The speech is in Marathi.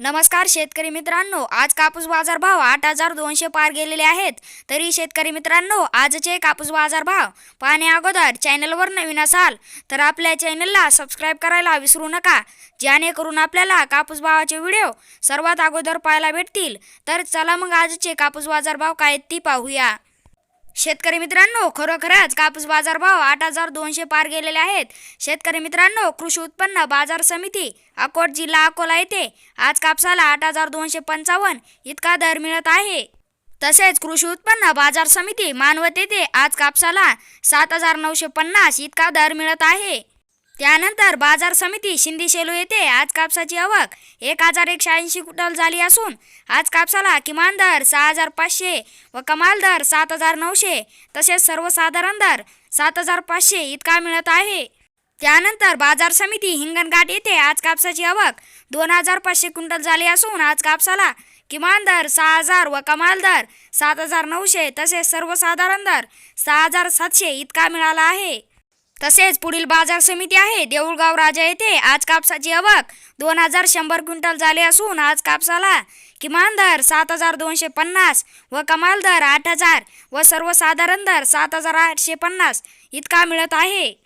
नमस्कार शेतकरी मित्रांनो आज कापूस बाजार भाव आठ हजार दोनशे पार गेलेले आहेत. तरी शेतकरी मित्रांनो आजचे कापूस बाजार भाव पाहण्या अगोदर चॅनलवर नवीन असाल तर आपल्या चॅनलला सबस्क्राईब करायला विसरू नका. जेणेकरून आपल्याला कापूस भावाचे व्हिडिओ सर्वात अगोदर पाहायला भेटतील. तर चला मग आजचे कापूस बाजार भाव काय आहेत ती पाहूया. शेतकरी मित्रांनो खरोखरच कापूस बाजार भाव आठ हजार दोनशे पार गेलेले आहेत. शेतकरी मित्रांनो कृषी उत्पन्न बाजार समिती अकोट जिल्हा अकोला येथे आज कापसाला आठ हजार दोनशे पंचावन्न इतका दर मिळत आहे. तसेच कृषी उत्पन्न बाजार समिती मानवत येथे आज कापसाला सात हजार नऊशे पन्नास इतका दर मिळत आहे. त्यानंतर बाजार समिती शिंदी शेलू येथे आज कापसाची आवक एक हजार एकशे ऐंशी क्विंटल झाली असून आज कापसाला किमान दर सहा हजार पाचशे व कमाल दर सात हजार नऊशे तसेच सर्वसाधारण दर सात हजार पाचशे इतका मिळत आहे. त्यानंतर बाजार समिती हिंगणघाट येथे आज कापसाची आवक दोन हजार पाचशे क्विंटल झाली असून आज कापसाला किमान दर सहा हजार व कमाल दर सात हजार नऊशे तसेच सर्वसाधारण दर सहा हजार सातशे इतका मिळाला आहे. तसेच पुढील बाजार समिती आहे देऊळगाव राजा येथे आज कापसाची आवक दोन हजार शंभर क्विंटल झाले असून आज कापसाला किमान दर सात हजार दोनशे पन्नास व कमाल दर आठ हजार व सर्वसाधारण दर सात हजार आठशे पन्नास इतका मिळत आहे.